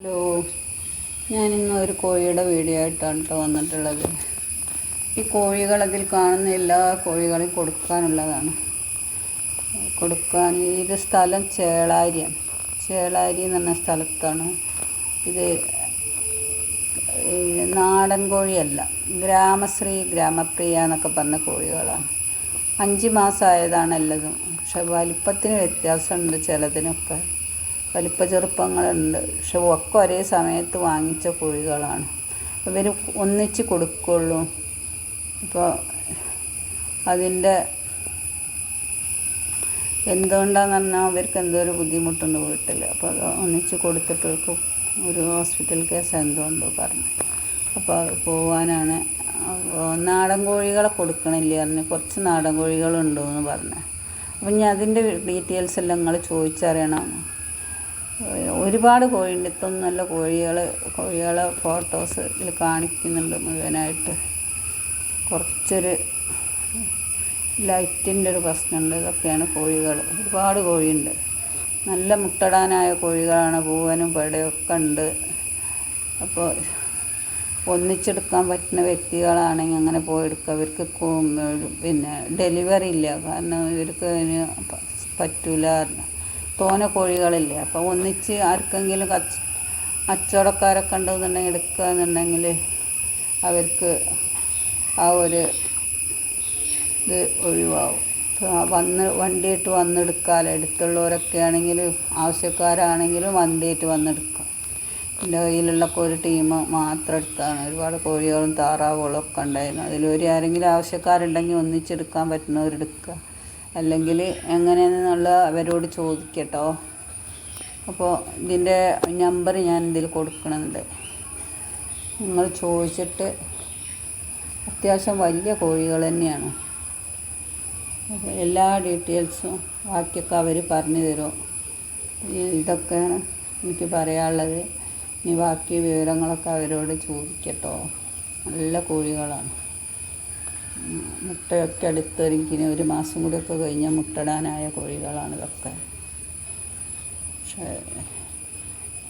Hello. ഞാനിന്ന് ഒരു കോഴിയുടെ വീഡിയോ ആയിട്ടാണ് കേട്ടോ വന്നിട്ടുള്ളത്. ഈ കോഴികൾ അതിൽ കാണുന്ന എല്ലാ കോഴികളെയും കൊടുക്കാനുള്ളതാണ്. കൊടുക്കാൻ ഇത് സ്ഥലം ചേളാരിയാണ് ചേളാരി എന്ന് പറഞ്ഞ സ്ഥലത്താണ്. ഇത് നാടൻ കോഴിയല്ല ഗ്രാമശ്രീ ഗ്രാമപ്രിയ എന്നൊക്കെ പറഞ്ഞ കോഴികളാണ്. അഞ്ച് മാസമായതാണ് എല്ലതും. പക്ഷെ വലിപ്പത്തിന് വ്യത്യാസമുണ്ട് ചിലതിനൊക്കെ. വലിപ്പ ചെറുപ്പങ്ങളുണ്ട്. പക്ഷെ ഒക്കെ ഒരേ സമയത്ത് വാങ്ങിച്ച കോഴികളാണ്. ഇവർ ഒന്നിച്ച് കൊടുക്കുള്ളൂ. ഇപ്പോൾ അതിന്റെ എന്തുകൊണ്ടാന്ന് പറഞ്ഞാൽ അവർക്ക് എന്തോ ഒരു ബുദ്ധിമുട്ടുണ്ട് വീട്ടിൽ അപ്പോൾ അത് ഒന്നിച്ച് കൊടുത്തിട്ട് ഇവർക്ക് ഒരു ഹോസ്പിറ്റൽ കേസ് എന്തോ ഉണ്ടോ പറഞ്ഞു. അപ്പോൾ പോവാനാണ്. നാടൻ കോഴികളെ കൊടുക്കണില്ല പറഞ്ഞു. കുറച്ച് നാടൻ കോഴികളുണ്ടോ എന്ന് പറഞ്ഞു. അപ്പം ഞാൻ അതിന്റെ ഡീറ്റെയിൽസ് എല്ലാം നിങ്ങൾ ചോദിച്ചറിയണം. ഒരുപാട് കോഴിയുണ്ട്. ഇതൊന്നും നല്ല കോഴികൾ കോഴികളെ ഫോട്ടോസ് ഇതിൽ കാണിക്കുന്നുണ്ട് മുഴുവനായിട്ട്. കുറച്ചൊരു ലൈറ്റിന്റെ ഒരു പ്രശ്നമുണ്ട്. ഇതൊക്കെയാണ് കോഴികൾ ഒരുപാട് കോഴിയുണ്ട്. നല്ല മുട്ടടാനായ കോഴികളാണ്. പൂവനും പെടയും ഒക്കെ ഉണ്ട്. അപ്പോൾ ഒന്നിച്ചെടുക്കാൻ പറ്റുന്ന വ്യക്തികളാണെങ്കിൽ അങ്ങനെ പോയെടുക്കുക. അവർക്ക് പിന്നെ ഡെലിവറി ഇല്ല. കാരണം ഇവർക്ക് അതിന് പറ്റൂല. തോന കോഴികളില്ലേ? അപ്പോൾ ഒന്നിച്ച് ആർക്കെങ്കിലും കച്ച കച്ചവടക്കാരൊക്കെ ഉണ്ടെന്നുണ്ടെങ്കിൽ എടുക്കുക എന്നുണ്ടെങ്കിൽ അവർക്ക് ആ ഒരു ഇത് ഇപ്പൊ വന്ന് വണ്ടിയിട്ട് വന്നെടുക്കാമല്ലോ അടുത്തുള്ളവരൊക്കെ ആണെങ്കിൽ ആവശ്യക്കാരാണെങ്കിലും വണ്ടിയിട്ട് വന്നെടുക്കാം. എന്റെ കയ്യിലുള്ള ഒരു ടീം മാത്രം എടുത്താണ്. ഒരുപാട് കോഴികളും താറാവുകളും ഒക്കെ ഉണ്ടായിരുന്നു. അതിലൊരു ആരെങ്കിലും ആവശ്യക്കാരുണ്ടെങ്കിൽ ഒന്നിച്ചെടുക്കാൻ പറ്റുന്നവരെടുക്കുക. അല്ലെങ്കിൽ എങ്ങനെയാണെന്നുള്ള അവരോട് ചോദിക്കട്ടോ. അപ്പോൾ ഇതിന്റെ നമ്പർ ഞാൻ ഇതിൽ കൊടുക്കണുണ്ട്. നിങ്ങൾ ചോദിച്ചിട്ട് അത്യാവശ്യം വലിയ കോഴികൾ തന്നെയാണ്. എല്ലാ ഡീറ്റെയിൽസും ബാക്കിയൊക്കെ അവർ പറഞ്ഞു തരും. ഇതൊക്കെയാണ് എനിക്ക് പറയാനുള്ളത് ഇനി ബാക്കി വിവരങ്ങളൊക്കെ അവരോട് ചോദിക്കട്ടോ. നല്ല കോഴികളാണ്. മുട്ടയൊക്കെ അടുത്തൊരുക്കിന് ഒരു മാസം കൂടിയൊക്കെ കഴിഞ്ഞാൽ മുട്ടടാനായ കോഴികളാണ് ഇതൊക്കെ. പക്ഷേ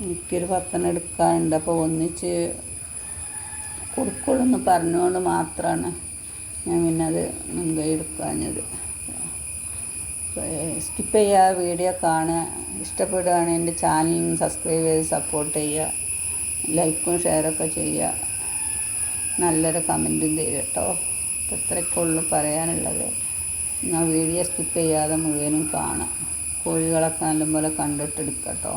എനിക്കൊരു പത്തെണ്ണം എടുക്കാനുണ്ട്. അപ്പോൾ ഒന്നിച്ച് കൊടുക്കുള്ളൂ പറഞ്ഞുകൊണ്ട് മാത്രമാണ് ഞാൻ പിന്നെ അത് മുൻകൈ എടുക്കാഞ്ഞത്. സ്കിപ്പ് ചെയ്യുക വീഡിയോ കാണുക. ഇഷ്ടപ്പെടുകയാണെങ്കിൽ എന്റെ ചാനൽ സബ്സ്ക്രൈബ് ചെയ്ത് സപ്പോർട്ട് ചെയ്യുക. ലൈക്കും ഷെയറൊക്കെ ചെയ്യുക. നല്ലൊരു കമന്റും തരും കേട്ടോ അപ്പോൾ ഇത്രയൊക്കെ പറയാനുള്ളത്. എന്നാൽ വീഡിയോ സ്കിപ്പ് ചെയ്യാതെ മുഴുവനും കാണാം. കോഴികളൊക്കെ നല്ലപോലെ കണ്ടിട്ടെടുക്കാം കേട്ടോ.